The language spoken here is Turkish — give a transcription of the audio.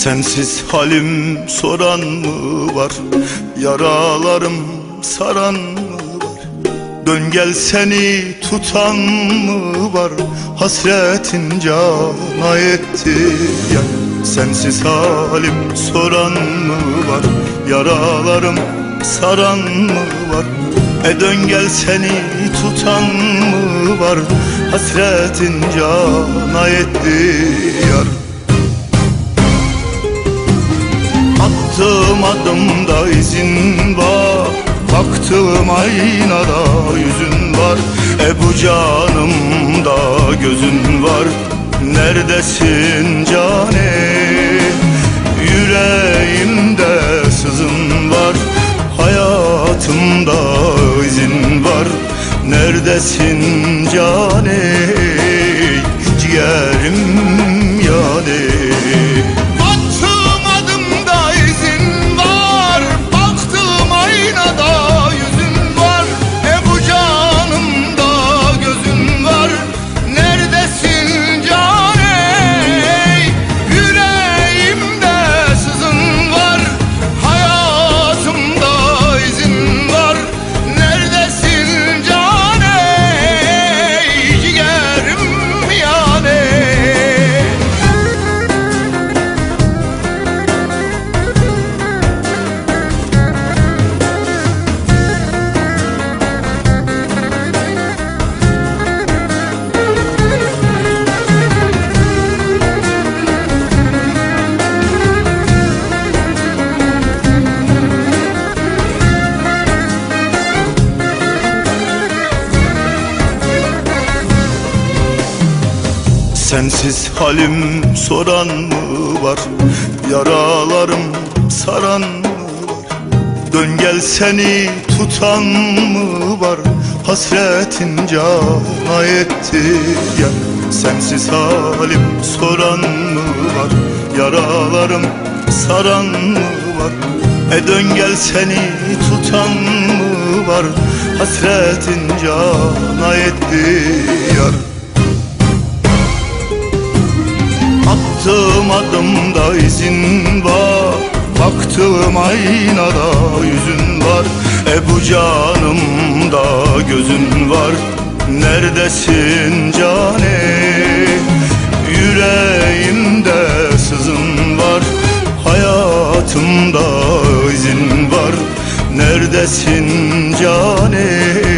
Sensiz halim soran mı var? Yaralarım saran mı var? Dön gel seni tutan mı var? Hasretin cana etti ya. Sensiz halim soran mı var? Yaralarım saran mı var? E dön gel seni tutan mı var? Hasretin cana etti yar Attığım adımda izin var. Baktığım aynada yüzün var. E bu canımda gözün var. Neredesin cane? Yüreğimde sızın var. Hayatımda izin var. Neredesin cane? Ciğerim Sensiz halim soran mı var? Yaralarım saran mı var? Dön gel seni tutan mı var? Hasretin cana etti. Ya Sensiz halim soran mı var? Yaralarım saran mı var? E dön gel seni tutan mı var? Hasretin cana etti. Yar Attığım adımda izin var. Baktığım aynada yüzün var. E bu canımda gözün var. Neredesin cane? Yüreğimde sızın var. Hayatımda izin var. Neredesin cane